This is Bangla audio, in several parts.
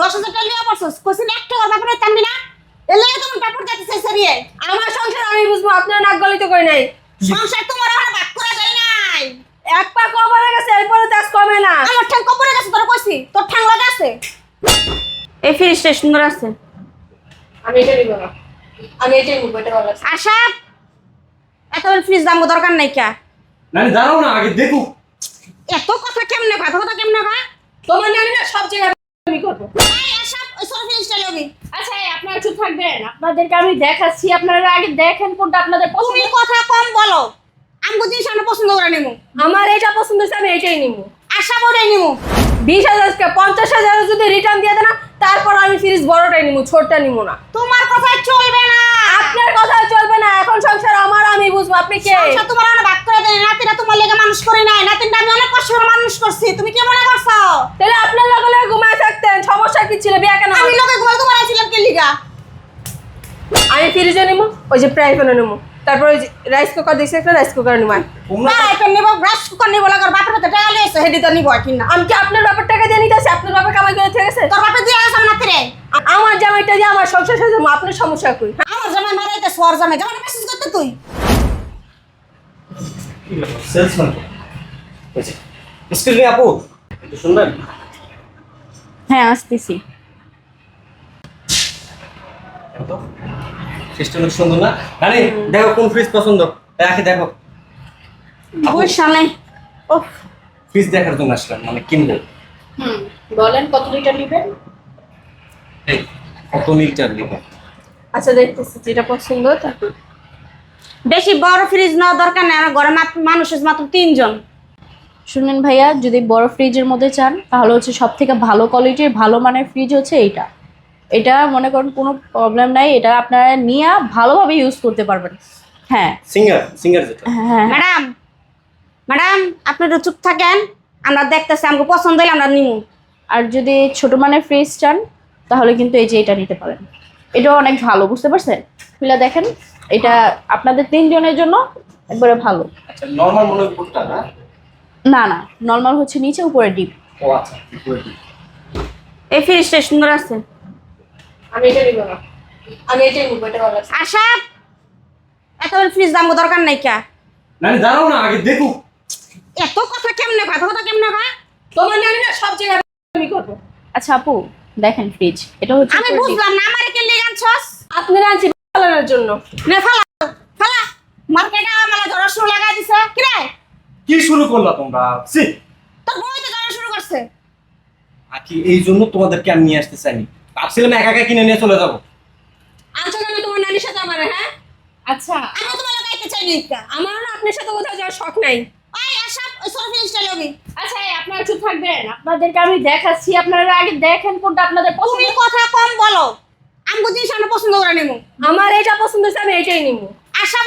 দশ হাজার টাকা লিয়া পড়ছস কইছিস একটা কথা টানবি না? এলে তোমার সরিয়ে আমার সংসার আমি বুঝব আপনার নাক গলিত কই নাই? সংসার তোমার আমার ভাগ করে দেয় নাই। এক পা কবরে গেছে এরপরে তেজ কমে না। আমার ঠ্যাং কপরে গেছে তোর কইছি তোর ঠ্যাং লাগা আছে? এই ফ্রিজটা সুন্দর আছে। আমি এটা নিব না। আমি এটাই নিব এটা ভালো আছে। আশা এত ফ্রিজ দাম দরকার নাই কা? নানি দাঁড়াও না আগে দেখো। এত কথা কেমনে কথা কথা কেমনে ভাই তোমার নানি না সব জায়গায় আমি করব? আচ্ছা আপনারা চুপ থাকবেন। আপনাদেরকে আমি দেখাচ্ছি আপনারা আগে দেখেন কোনটা আপনাদের তুমি কথা কম বলো। আমগো জিনিস আমরা পছন্দ করে নেব আমার এটা পছন্দ আমি এটাই নিব আশা নেব বিশ হাজারকে পঞ্চাশ হাজার যদি রিটার্ন দিয়ে দেন তারপর আমি ফ্রিজ বড়টাই নিব ছোটটা নিব না। তোমার কথা চলবে না। আপনার কথা না এখন সংসার আমার আমি বুঝব। আপনি কে? সংসার তোমার অনেক ভাগ করে দেয় নাতিরা তোমার লেগে মানুষ করি নাই নাতিনটা আমি অনেক কষ্ট করে মানুষ করছি তুমি কি মনে করছ? তাহলে আপনার লগে লগে ঘুমায় থাকতেন সমস্যা কি ছিল? বিয়া কেন আমি লোকে ঘুমাই তোমার আছিলাম কে লিগা? আমি ফ্রিজে নিব ওই যে প্রায় ফোনে নিব তারপর ওই যে রাইস কুকার দেখছি একটা রাইস কুকার নিব তোমরা না এটা নিব ব্রাশ কুকার নিব লাগার বাপের হাতে টাকা লিয়েছে হেডি তো নিব কিনা আমি কি আপনার বাপের টাকা দিয়ে নিতে আসি? আপনার বাপের কামাই করে ঠিক আছে তোর বাপে দিয়ে গেছে আমার আমার জামাইটা দিয়ে আমার সংসার সাথে আপনার সমস্যা কই? আমার জামাই মারাইতে সোয়ার জামাই। জামাই মেসেজ করতে তুই? সেলসম্যান এক্সকিউজ মি আপু একটু শুনবেন? হ্যাঁ আসতেছি। অনেক সুন্দর না? দেখো কোন ফ্রিজ পছন্দ। রাখি দেখো। ফ্রিজ দেখার জন্য আসলাম মানে কিনবো। হুম বলেন কত লিটার নেবেন? আচ্ছা দেখতেছি যেটা পছন্দ তারপর। বেশি বড় ফ্রিজ নেওয়া দরকার নেই আমার ঘরে মাত্র মানুষ আছে মাত্র তিনজন। শুনেন ভাইয়া যদি বড় ফ্রিজের মধ্যে চান তাহলে হচ্ছে সব থেকে ভালো কোয়ালিটির ভালো মানের ফ্রিজ হচ্ছে এইটা। এটা মনে করেন কোনো প্রবলেম নাই এটা আপনারা নিয়ে ভালোভাবে ইউজ করতে পারবেন। হ্যাঁ। সিঙ্গার সিঙ্গার যেটা। হ্যাঁ ম্যাডাম ম্যাডাম আপনি একটু চুপ থাকেন আমরা দেখতেছি আমাকে পছন্দ হলে আমরা নিমু। আর যদি ছোট মানের ফ্রিজ চান তাহলে কিন্তু এই যে এটা নিতে পারেন। এটাও অনেক ভালো বুঝতে পারছেন? খুলে দেখেন এটা আপনাদের তিনজনের জন্য একবারে ভালো। আচ্ছা নরমাল কোনটা না? না নর্মাল হচ্ছে নিচে উপরে ডিপ ও আচ্ছা। এই ফ্রিজটা সুন্দর আছে। আমি এটা নিব না। আমি এটাই নিব এটা ভালো আছে। আশা এত ফ্রিজ দাম দরকার নাই কা? নানি দাঁড়াও না আগে দেখো। এত কথা কেমনে কথা কথা কেমনে ভাই তোমার নানি না সব জায়গায় আমি করব। আচ্ছা আপু দেখেন ফ্রিজ এটা হচ্ছে আমি বুঝলাম না আমারে কে লিয়ে আনছস? আপনারা আনছি চালানোর জন্য। নে ফালা ফালা মার্কেটে আমার ধরা শুরু লাগাই দিছে। কি রে? কি শুরু করলা তোমরা? সি তোর বই তো ধরা শুরু করছে। আকি এই জন্য তোমাদেরকে আমি নিয়ে আসতে চাইনি ভাবছিলাম একা একা কিনে নিয়ে চলে যাব। আনছো কেন তোমার নানির সাথে আমার হ্যাঁ? আচ্ছা আমি তোমার লাগাইতে চাইনি। কা আমার না আপনার সাথে কোথাও যাওয়ার শখ নাই। ওই আচ্ছা এই আপনারা চুপ থাকবেন। আপনাদেরকে আমি দেখাচ্ছি আপনারা আগে দেখেন কোনটা আপনাদের পছন্দ। তুমি কথা কম বলো। আমগো জিনিস আমরা পছন্দ করে নিমু। আমার এটা পছন্দ আমি এটাই নিব আশা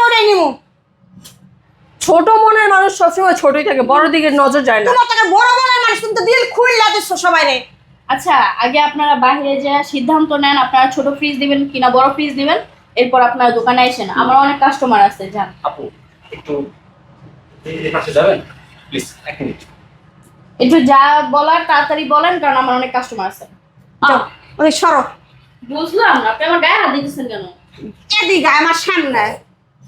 ছোট মনের মানুষ সবসময় ছোটই থাকে বড় দিকে নজর যায় না। তোমার থেকে বড় মনের মানুষ তুমি তো দিল খুললা দিচ্ছ সবাই রে। আচ্ছা আগে আপনারা বাইরে যে সিদ্ধান্ত নেন আপনারা ছোট ফ্রিজ দিবেন কিনা বড় ফ্রিজ দিবেন এরপর আপনারা দোকানে আসেন। আমার অনেক কাস্টমার আছে যান। আপু একটু এই পাশে যাবেন? প্লিজ এক মিনিট একটু যা বলার তাড়াতাড়ি বলেন কারণ আমার অনেক কাস্টমার আছে। যাও। ওই সরো। বুঝলাম না আপনি আমার গায়ে হাত দিতেছেন কেন? এদিকে আমার সামনে।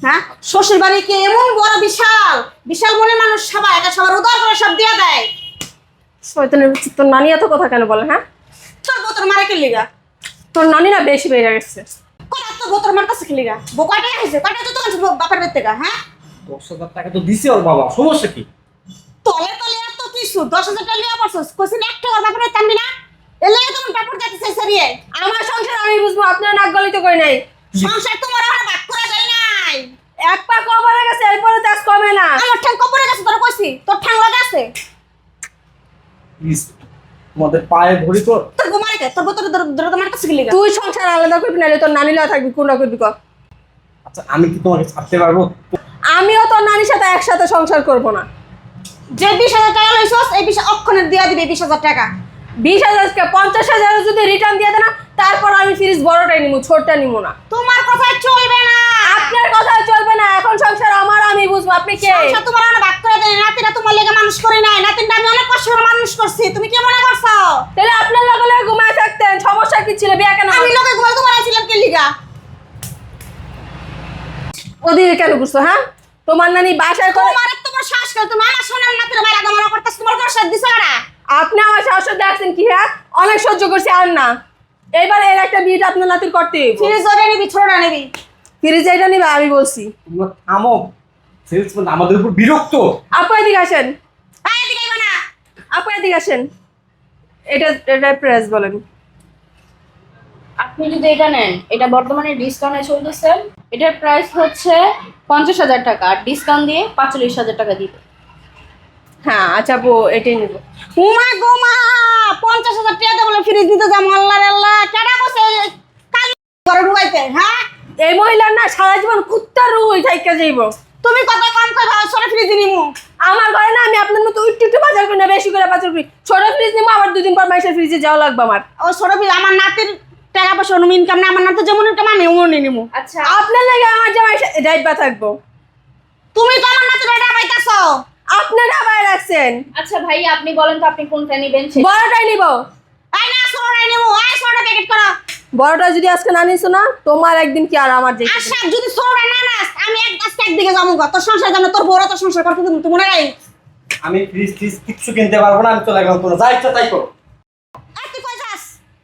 হ্যাঁ? শ্বশুর বাড়ি কি এমন বড় বিশাল? বিশাল মনের মানুষ সবাই এটা সবার উদার করে সব দিয়ে দেয়। শয়তানের তোর নানি এত কথা কেন বলে হ্যাঁ? তোর বোতর মারা কি লিগা? তোর নানি না বেশি বেড়ে গেছে। কোন তোর বোতর মারতেছে কি লিগা? বোকাটা হয়েছে কয়টা তো দোকান বাপের বের থেকে হ্যাঁ? দশ হাজার টাকা তো দিছে ওর বাবা সমস্যা কি? তলে তলে এত কিছু দশ হাজার টাকা লিয়া কোসিন একটা বাপের টানবি না? এলে তোমার যাচ্ছে সরিয়ে আমার সংসার আমি বুঝব আপনার নাক গলিত কই নাই। সংসার তোমার আমার ভাগ করে নাই। এক পা কবরে গেছে এরপরে কমে না। আমার ঠ্যাং কপরে গেছে তোর কইছি তোর ঠ্যাং লাগা আছে? তোমাদের পায়ে ধরি তো। তোর ঘুমারে কে তোর বোতর দর মার কাছে তুই সংসার আলাদা করবি তোর নানি থাকবি কোনটা করবি কর আচ্ছা আমি কি তোমাকে ছাড়তে পারব? আমিও তোর নানির সাথে একসাথে সংসার করব না। যে বিশ হাজার টাকা লইছস এই বিশ অক্ষণে দিয়ে দিবে বিশ হাজার টাকা। বিশ হাজারকে পঞ্চাশ হাজার যদি রিটার্ন দিয়ে দেয় না তারপর আমি ফ্রিজ বড়টাই নিবো ছোটটা নিবো না। তোমার কথা চলবে না। আপনার কথা চলবে না এখন সংসার আমার আমি বুঝব আপনি কে? সংসার তোমার অনেক ভাগ করে দেয় নাতিরা তোমার লেগে মানুষ করি নাই নাতিনটা আমি অনেক কষ্ট করে মানুষ করছি তুমি কি মনে করছ? তাহলে আপনার লগে লগে ঘুমায় থাকতেন দিচ্ছিল বিয়া কেন আমি লোকে ঘুমাই তোমার ছিলাম কে লিগা? ওদিকে কেন করছ হ্যাঁ? তোমার নানি বাসায় করে শ্বাস করে তুমি আমার সোনার নাতির বাইরে গমন করতেছ তোমার কোন সাথ দিছ না? আপনি আমার শাশুড়ি দেখছেন কি হ্যাঁ? অনেক সহ্য করছি আর না। এইবার এর একটা বিয়েটা আপনার নাতির করতে ফ্রিজ ওরে নিবি ছোড়া নিবি। ফ্রিজ এটা নিবে আমি বলছি। তোমরা থামো। সেলসম্যান আমাদের উপর বিরক্ত। আপু এদিকে আসেন। আপু এদিকে আসেন। এটা এটা প্রেস বলেন। আপনি যদি এটা নেন এটা বর্তমানে ডিসকাউন্টে চলতেছে। এটার প্রাইস হচ্ছে পঞ্চাশ হাজার টাকা আর ডিসকাউন্ট দিয়ে পাঁচচল্লিশ হাজার টাকা দিবে। হ্যাঁ আচ্ছা আপু এটাই নিব। উমা গোমা পঞ্চাশ হাজার টাকা দিয়ে বলে ফ্রিজ দিতে যাব আল্লাহ আল্লাহ। কেডা কইছে কাল ঘরে ঢুকাইতে হ্যাঁ? এই মহিলার না সারা জীবন কুত্তার রুই থাইকা যাইব। তুমি কত কম কই ভাও সরে ফ্রিজ নিমু। আমার ঘরে না আমি আপনার মতো একটু একটু বাজার করি না বেশি করে বাজার করি। ছোট ফ্রিজ নিবো আবার দুদিন পর মাসের ফ্রিজে যাওয়া লাগবে আমার। ও সরে ফ্রিজ আমার নাতির টাকা পয়সা অনুম ইনকাম না আমার নাতির যেমন ইনকাম আমি এমন নিমু। আচ্ছা। আপনার লাগে আমার জামাই ডাইবা থাকব তুমি তো আমার নাতির টাকা পাইতাছো আপনারা আবার রাখছেন। আচ্ছা ভাই আপনি বলেন তো আপনি কোনটা নেবেন বড়টাই নিব। আই না সরে নিমু। আই সরে প্যাকেট করো। বড়টা যদি আজকে না নিছো না তোমার একদিন কি আর আমার যে আশা যদি সরে না নাস আমি এক আজকে একদিকে যাব গো। তোর সংসার জানো তোর বড় তো সংসার করতে তুমি মনে রাই আমি ফ্রিজ ফ্রিজ কিচ্ছু কিনতে পারব না আমি চলে গেলাম তোমরা যা ইচ্ছা তাই করো। আর তুই কই যাস?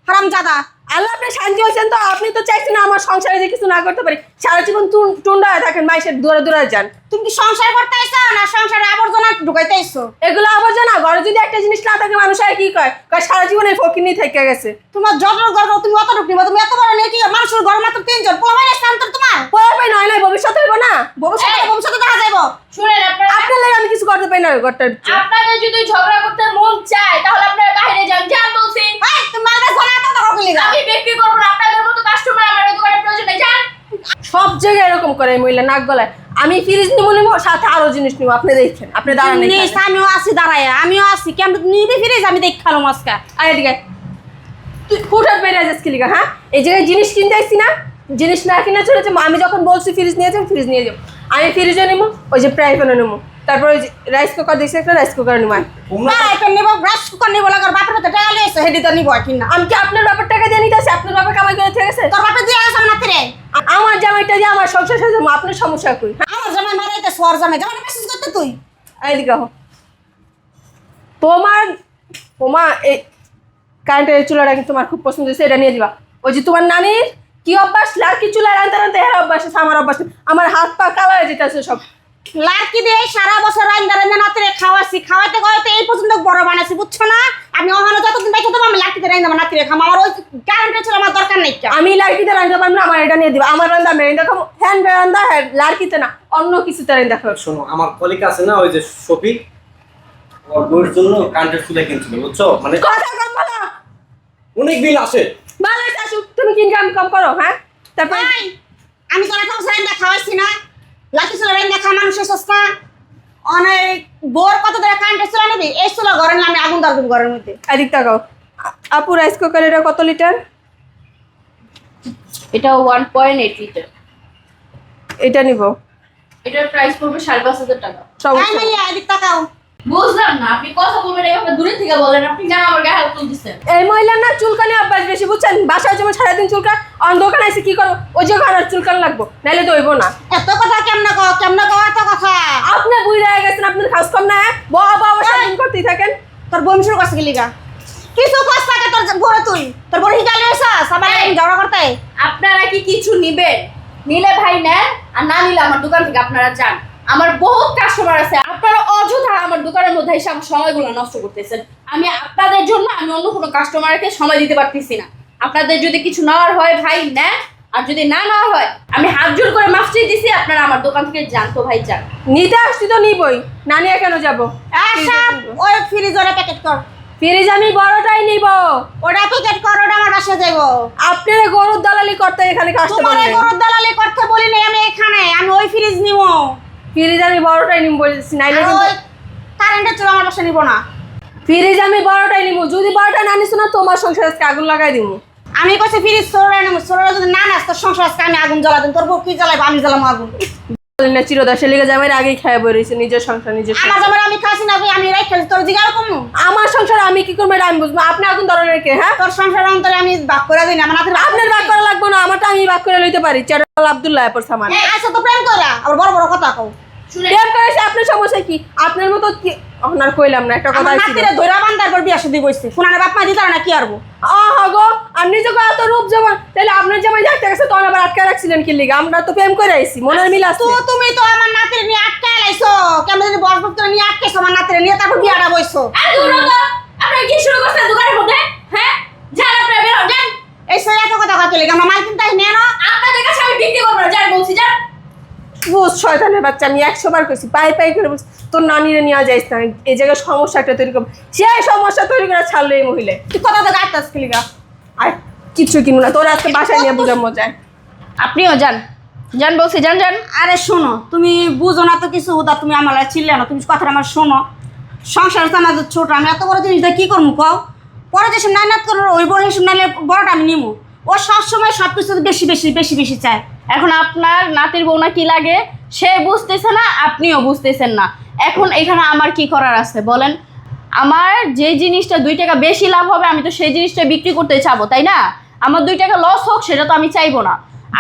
হারাম জাদা আল্লাহ আপনি শান্তি হয়েছেন তো? আপনি তো চাইছেন আমার সংসারে যে কিছু না করতে পারি। সারা জীবন টুন- টুন্ডা হয়ে থাকেন মাইসের দূরে দূরে যান। তুমি কি সংসার করতে আইছো না সংসারে আবর্জনা ঢুকাইতে আইছো? এগুলো আবর্জনা ঘরে যদি একটা জিনিস না থাকে মানুষ আর কি কয়? কয় সারা জীবন এই ফকিনি থেকে গেছে। তোমার যত গর্ব তুমি অত ঢুকনি তুমি এত বড় কি মানুষের ঘর মাত্র তিনজন পোলা স্থান তোর তোমার? পরে পাই নয় নয় ভবিষ্যৎ হইব না। ভবিষ্যতে ভবিষ্যতে দেখা যাইবো। শুনেন আপনারা আপনার লাগে আমি কিছু করতে পারি না ঘরটার আপনাদের যদি ঝগড়া করতে মন চায় তাহলে আপনারা বাইরে যান। যান বলছি। এই তুমি মালদা জানা তো দেখো কি আমি বিক্রি করব না আপনাদের মতো কাস্টমার আমার এই দোকানে প্রয়োজন নেই যান। সব জায়গায় এরকম করে মহিলা নাক গলায়। আমি ফ্রিজ নিবো নিবো সাথে আরও জিনিস নিবো আপনি দেখছেন আপনি দাঁড়ান নিস আমিও আছি দাঁড়ায় আমিও আছি। কেমন নিবি ফিরিস আমি দেখ খালো মাছকা আয় এদিকে তুই ফুটার বেড়ে যাস কি লিগা, হ্যাঁ? এই জায়গায় জিনিস কিনতে আসছি না জিনিস না কিনে চলেছে আমি যখন বলছি ফ্রিজ নিয়ে যাও ফ্রিজ নিয়ে যাও আমি ফ্রিজও নেব ওই যে প্রায় ফোনও নেব তারপর ওই যে রাইস কুকার দেখছি একটা রাইস কুকার নেব না এটা নিব রাস কুকার নিব লাগার বাপের তো টাকা লইছে হেডি তো নিব কিনা আমি কি আপনার ব্যাপার টাকা দিয়ে নিতে আসি? আপনার ব্যাপার কামাই করে ঠিক আছে তোর বাপে দিয়ে আসা না ফিরে? আমার জামাইটা দিয়ে আমার সংসার সাথে আপনার সমস্যা কই? আমার জামাই মারাইতে সোয়ার জামাই। জামাই মেসেজ করতে তুই? এদিকে আহ। তোমার তোমার এই কারেন্টের চুলাটা কিন্তু তোমার খুব পছন্দ হয়েছে এটা নিয়ে দিবা। ওই যে তোমার নানির কি অভ্যাস? লার্কি চুলা রানতে রানতে এর অভ্যাস আছে আমার অভ্যাস নেই। আমার হাত পা কালা হয়ে যেতেছে সব। লাড়কি দিয়ে সারা বছর রান্দা রান্দা নাতে খাওয়াছি খাওয়াতে খাওয়াতে এই পর্যন্ত বড় বানাইছি বুঝছ না? আমি ওখানে যতদিন বাইতে দেবো আমি লাড়কিতে রান্দা নাতে খাম আমার ওই কারেন্টের ছিল আমার দরকার নেই। আমি লার্কিতে রান্না পারব না আমার এটা নিয়ে দিবা। আমার রান্না আমি রান্না খাব। হ্যান রান্না হ্যাঁ লার্কিতে না অন্য কিছুতে রান্না খাব শোনো আমার কলিক আছে না ওই যে শফিক ওর বউয়ের জন্য কান্টের চুলে কিনছিল বুঝছ? মানে কথা কম বলো। অনেক বিল আসে। ভালো আছে আসুক। তুমি কি ইনকাম কম করো হ্যাঁ? তারপর? আমি তোরা খাওয়া রান্দা খাওয়াইছি না। লাঠি ছিল রান্দা খাওয়া মানুষের সস্তা। অনেক বোর কত ধরে কারেন্টের ছিল নিবি? এই ছিল ঘরে আমি আগুন দাও ঘরের মধ্যে। এদিক তাকাও। আপু রাইস কুকার এটা কত লিটার এটা ওয়ান পয়েন্ট এইট লিটার এটা নিব। এটার প্রাইস পড়বে সাড়ে পাঁচ হাজার টাকা। সমস্যা। এদিক তাকাও। বুঝলাম না আপনি কথা বলবেন এইভাবে দূরে থেকে বলেন আপনি জান আমার গায়ে হাত তুলতেছেন এই মহিলার না চুলকানি অভ্যাস বেশি বুঝছেন? বাসায় যেমন সারাদিন চুলকা অন আছে কি করব? ওই যে আর চুলকান লাগবো নাইলে তো হইবো না। এত কথা কেমনে কও কেমনে কও এত কথা? আপনি বুঝে গেছেন আপনার খাস কম না হ্যাঁ? বাবা বাবা সারাদিন করতেই থাকেন। তোর বোন শুরু করছে কি কিছু কষ্ট থাকে তোর বড় তুই। তোর বড় হিকালে এসেছিস সবাই ঝগড়া করতে? আপনারা কি কিছু নিবেন? নিলে ভাই নেন আর না নিলে আমার দোকান থেকে আপনারা যান। আমার বহুত কাস্টমার আছে অযথা আমার দোকানের মধ্যে এসে আমার সময়গুলো নষ্ট করতেছেন। আমি আপনাদের জন্য আমি অন্য কোনো কাস্টমারকে সময় দিতে পারতেছি না। আপনাদের যদি কিছু নেওয়ার হয় ভাই নেন। আর যদি না নেওয়া হয় আমি হাত জোর করে মাফ চেয়ে দিছি আপনারা আমার দোকান থেকে যান তো ভাই যান। নিতে আসছি তো নিবই। না নিয়ে কেন যাব? আচ্ছা ওই ফ্রিজরে প্যাকেট কর। ফ্রিজ আমি বড়টাই নিব। ওটা প্যাকেট কর ওটা আমার বাসায় যাইবো। আপনার গরুর দালালি করতে এখানে তোমার গরুর দালালি করতে বলি নাই আমি এখানে আমি ওই ফ্রিজ নিব। ফ্রিজ আমি বড়টাই নিব বলছি নাইলে কিন্তু কারেন্টের চুলা আমার বাসায় নিব না। ফ্রিজ আমি বড়টাই নিব যদি বড়টা না নিস না তোমার সংসার আজকে আগুন লাগাই দিব আমি কইছি ফ্রিজ সরে নেব সরে যদি না নাস তোর সংসার আজকে আমি আগুন জ্বালা দিন তোর বউ কি জ্বালাইবো আমি জ্বালাবো আগুন। না চিরদাসের লিগে জামাইয়ের আগেই খায় বেরিয়েছে নিজের সংসার নিজের। আমার জামাই আমি খাসি না আমি রাই তোর কম আমার সংসার আমি কি করব আমি বুঝব আপনি এখন ধরনের কে হ্যাঁ? তোর সংসার অন্তরে আমি বাক করে দিই না আপনার বাক করা লাগবে না আমারটা আমি ভাগ করে লইতে পারি। আব্দুল্লাহ এরপর সামান আচ্ছা তো প্রেম করা আর বড় বড় কথা কও। প্রেম করেছে আপনার সমস্যা কি? আপনার মতো আপনার কইলাম না একটা কথা আমার ছিল। নাতিরে বান্দার পর বিয়া শুধু বইছে। ফোনানে বাপ মা দিতার না কি আরবো আহা গো আপনি যখন এত রূপ যেমন তাহলে আপনার জামাই দেখতে গেছে তখন আবার আটকে রাখছিলেন কি লিগে? আমরা তো প্রেম করে আইছি মনের মিল আছে। তো তুমি তো আমার নাতিরে নিয়ে আটকে লাইছো। কেমন জানি নিয়ে আটকেছো আমার নাতিরে নিয়ে তারপর বিয়াটা বইছো। আর দূর হতো আপনারা কি শুরু করছেন দোকানের মধ্যে? হ্যাঁ? হন এই সে এত কথা কইলে আমরা মাল কিনতে নিয়ে না আপনাদের কাছে আমি বিক্রি করব না যান বলছি যান বুঝ শয়তানের বাচ্চা আমি একশো বার কইছি পাই পাই করে বলছি তোর নানিরে নিয়ে যাইস না এই জায়গায় সমস্যা একটা তৈরি করব। সে সমস্যা তৈরি করে ছাড়লো এই মহিলা। তুই কথা তো গাইতাস গা। আর কিচ্ছু কিনবো না তোর আজকে বাসায় নিয়ে বুঝার মজায় আপনিও যান। যান বলছি যান যান। আরে শোনো তুমি বুঝো না তো কিছু উদা তুমি আমার চিল্লে না তুমি কথাটা আমার শোনো। সংসার তো আমাদের ছোট আমি এত বড় জিনিসটা কী করব কও? পরে যে সব নাইনাত করো ওই বড় হিসেব নাইলে বড়টা আমি নিমু। ও সবসময় সব কিছু বেশি বেশি বেশি বেশি চায়। এখন আপনার নাতির বউনা কি লাগে? সে বুঝতেছে না আপনিও বুঝতেছেন না। এখন এখানে আমার কি করার আছে বলেন? আমার যে জিনিসটা দুই টাকা বেশি লাভ হবে আমি তো সেই জিনিসটা বিক্রি করতে চাবো তাই না? আমার দুই টাকা লস হোক সেটা তো আমি চাইব না।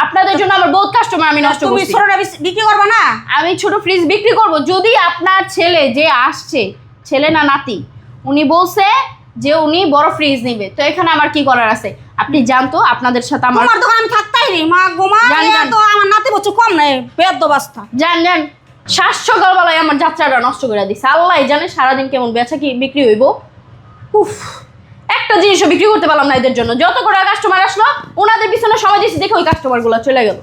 আপনাদের জন্য আমার বহুত কাস্টমার আমি নষ্ট করছি। ছোটটা বিক্রি করব না? আমি ছোট ফ্রিজ বিক্রি করব। যদি আপনার ছেলে যে আসছে ছেলে না নাতি উনি বলছে যে উনি বড় ফ্রিজ নেবে। তো এখানে আমার কি করার আছে? আপনি জানতো আপনাদের সাথে আমার তোমার দোকান আমি থাকতাই রে মা গোমা জানি, এ তো আমার নাতি বছর কম নাই বেদ বাস্তা জান জান। শ্বাস সকালবেলায় আমার যাত্রাটা নষ্ট করে দিছে। আল্লাহ জানে সারাদিন কেমন বেচা কি বিক্রি হইব। উফ একটা জিনিসও বিক্রি করতে পারলাম না এদের জন্য। যত করে কাস্টমার আসলো ওনাদের পিছনে সময় দিয়েছি দেখে ওই কাস্টমারগুলো চলে গেল।